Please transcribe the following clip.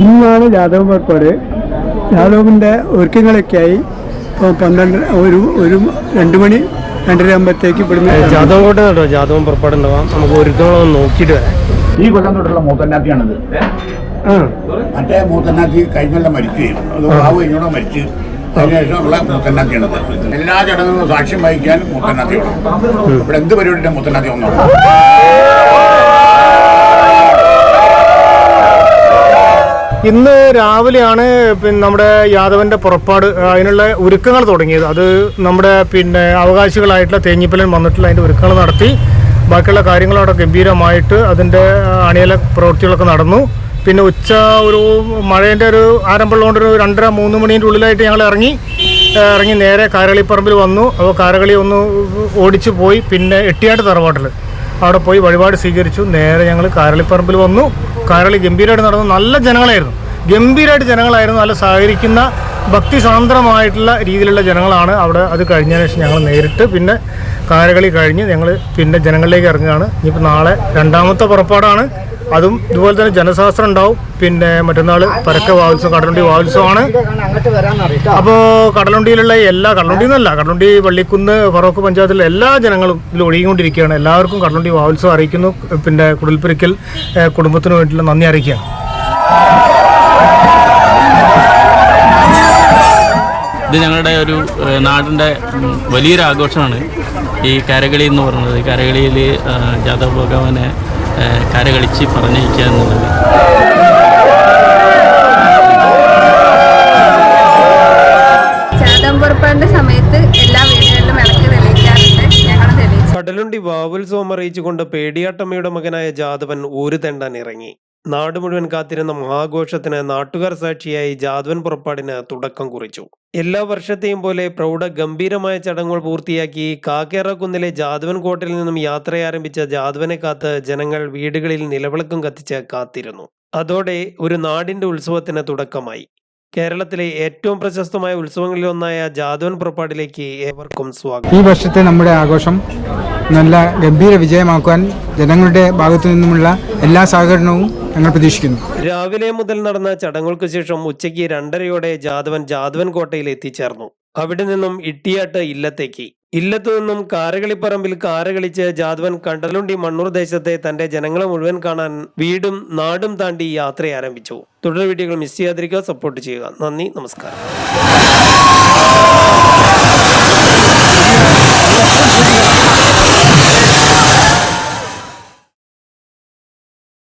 യാദവ് പുറപ്പാട് യാദവിന്റെ ഒരുക്കങ്ങളൊക്കെയായി ഇപ്പോൾ പന്ത്രണ്ട് ഒരു ഒരു രണ്ട് മണി രണ്ടര ആകുമ്പോഴത്തേക്ക് ഇവിടുന്ന് ജാതകം കൊണ്ട് കേട്ടോ ജാതകം പുറപ്പാടുണ്ടാവാം. നമുക്ക് ഒരുക്കങ്ങളൊന്ന് നോക്കിയിട്ട് വരാം. ഈ കൊല്ലം തൊട്ടുള്ള മൂത്തന്നാത്തിയാണിത്. ആ. മറ്റേ മൂത്തന്നാത്തി കഴിഞ്ഞൊല്ലം മരിക്കുകയും അത് ബാബു ഇങ്ങോട്ട് മരിച്ചു അതിനുശേഷമുള്ള മൂത്തന്നാത്തിയാണിത്. എല്ലാ ചടങ്ങുകളും സാക്ഷ്യം വഹിക്കാൻ മൂത്തന്നാത്തി വേണം ഇവിടെ എന്ത് പരിപാടിയുടെ മൂത്തന്നാത്തി ഒന്നാണ് ഇന്ന് രാവിലെയാണ് പിന്നെ നമ്മുടെ യാദവന്റെ പുറപ്പാട് അതിനുള്ള ഒരുക്കങ്ങൾ തുടങ്ങിയത്. അത് നമ്മുടെ പിന്നെ അവകാശികളായിട്ടുള്ള തേഞ്ഞിപ്പലൻ വന്നിട്ടുള്ള അതിന്റെ ഒരുക്കങ്ങൾ നടത്തി. ബാക്കിയുള്ള കാര്യങ്ങളവിടെ ഗംഭീരമായിട്ട് അതിന്റെ അണിയല പ്രവൃത്തികളൊക്കെ നടന്നു. പിന്നെ ഉച്ച ഒരു മഴേന്റെ ഒരു ആരംഭമുള്ളതുകൊണ്ട് ഒരു രണ്ടര മൂന്ന് മണീന്റെ ഉള്ളിലായിട്ട് ഞങ്ങൾ ഇറങ്ങി ഇറങ്ങി നേരെ കാരളിപ്പറമ്പിൽ വന്നു. അപ്പോൾ കാരകളി ഒന്ന് ഓടിച്ചു പോയി. പിന്നെ എട്ടിയാട്ട് തറവാട്ടിൽ അവിടെ പോയി വഴിപാട് സ്വീകരിച്ചു. നേരെ ഞങ്ങൾ കാരളിപ്പറമ്പിൽ വന്നു. കാരളി ഗംഭീരമായിട്ട് നടന്നു നല്ല ജനങ്ങളായിരുന്നു. ഗംഭീരമായിട്ട് ജനങ്ങളായിരുന്നു. നല്ല സഹകരിക്കുന്ന ഭക്തിസാന്ദ്രമായിട്ടുള്ള രീതിയിലുള്ള ജനങ്ങളാണ് അവിടെ. അത് കഴിഞ്ഞതിന് ശേഷം ഞങ്ങൾ നേരിട്ട് പിന്നെ കാരകളി കഴിഞ്ഞ് ഞങ്ങൾ പിന്നെ ജനങ്ങളിലേക്ക് ഇറങ്ങുകയാണ്. ഇനിയിപ്പോൾ നാളെ രണ്ടാമത്തെ പുറപ്പാടാണ്. അതും ഇതുപോലെ തന്നെ ജനശാസ്ത്രം ഉണ്ടാവും. പിന്നെ മറ്റന്നാൾ പരക്ക വാത്സവം കടലുണ്ടി വാത്സവമാണ് അപ്പോൾ കടലുണ്ടിയിലുള്ള എല്ലാ കടലുണ്ടി എന്നല്ല കടലുണ്ടി വള്ളിക്കുന്ന് ഫറോക്ക് പഞ്ചായത്തിലെ എല്ലാ ജനങ്ങളും ഇതിൽ ഒഴുകിക്കൊണ്ടിരിക്കുകയാണ്. എല്ലാവർക്കും കടലുണ്ടി വാത്സവം അറിയിക്കുന്നു. പിന്നെ കുടിൽപ്പിരിക്കൽ കുടുംബത്തിന് വേണ്ടിയുള്ള നന്ദി അറിയിക്കുകയാണ്. ഇത് ഞങ്ങളുടെ ഒരു നാടിന്റെ വലിയൊരു ആഘോഷമാണ് ഈ കരകളി എന്ന് പറയുന്നത് കരകളിയിൽ ജാതക ഭഗവാനെ കരകളിച്ച് പറഞ്ഞയക്കുക എന്നുള്ളത്. ചാതം പുറപ്പാടിന്റെ സമയത്ത് എല്ലാ വീടുകളിലും വിളക്ക് തെളിയിക്കാറുണ്ട്. ഞങ്ങൾ തെളിയിച്ചു. കടലുണ്ടി വാവൽ സോമറിയിച്ചുകൊണ്ട് പേടിയാട്ടമ്മയുടെ മകനായ ജാദവൻ ഊര് തെണ്ടാൻ ഇറങ്ങി. നാട് മുഴുവൻ കാത്തിരുന്ന മഹാഘോഷത്തിന് നാട്ടുകാർ സാക്ഷിയായി ജാദ്വൻ പുറപ്പാടിന് തുടക്കം കുറിച്ചു. എല്ലാ വർഷത്തെയും പോലെ പ്രൗഢ ഗംഭീരമായ ചടങ്ങുകൾ പൂർത്തിയാക്കി കാക്കേറ കുന്നിലെ ജാദ്വൻ കോട്ടയിൽ നിന്നും യാത്രയാരംഭിച്ച ജാദ്വനെ കാത്ത് ജനങ്ങൾ വീടുകളിൽ നിലവിളക്കം കത്തിച്ച് കാത്തിരുന്നു. അതോടെ ഒരു നാടിന്റെ ഉത്സവത്തിന് തുടക്കമായി. കേരളത്തിലെ ഏറ്റവും പ്രശസ്തമായ ഉത്സവങ്ങളിലൊന്നായ ജാദ്വൻ പുറപ്പാടിലേക്ക് ഏവർക്കും സ്വാഗതം. ഈ വർഷത്തെ നമ്മുടെ ആഘോഷം നല്ല ഗംഭീര വിജയമാക്കുവാൻ ജനങ്ങളുടെ ഭാഗത്തു നിന്നുമുള്ള എല്ലാ സഹകരണവും ഞങ്ങൾ പ്രതീക്ഷിക്കുന്നു. രാവിലെ മുതൽ നടന്ന ചടങ്ങുകൾക്ക് ശേഷം ഉച്ചയ്ക്ക് രണ്ടരയോടെ ജാദവൻ ജാദവൻ കോട്ടയിൽ എത്തിച്ചേർന്നു. അവിടെ നിന്നും ഇട്ടിയാട്ട് ഇല്ലത്തേക്ക്. ഇല്ലത്തു നിന്നും കാരകളിപ്പറമ്പിൽ കാരകളിച്ച് ജാദവൻ കണ്ടലുണ്ടി മണ്ണൂർ ദേശത്തെ തന്റെ ജനങ്ങളെ മുഴുവൻ കാണാൻ വീടും നാടും താണ്ടി യാത്ര ആരംഭിച്ചു. തുടർ വീഡിയോകൾ മിസ് ചെയ്യാതിരിക്കുക സപ്പോർട്ട് ചെയ്യുക. നന്ദി നമസ്കാരം.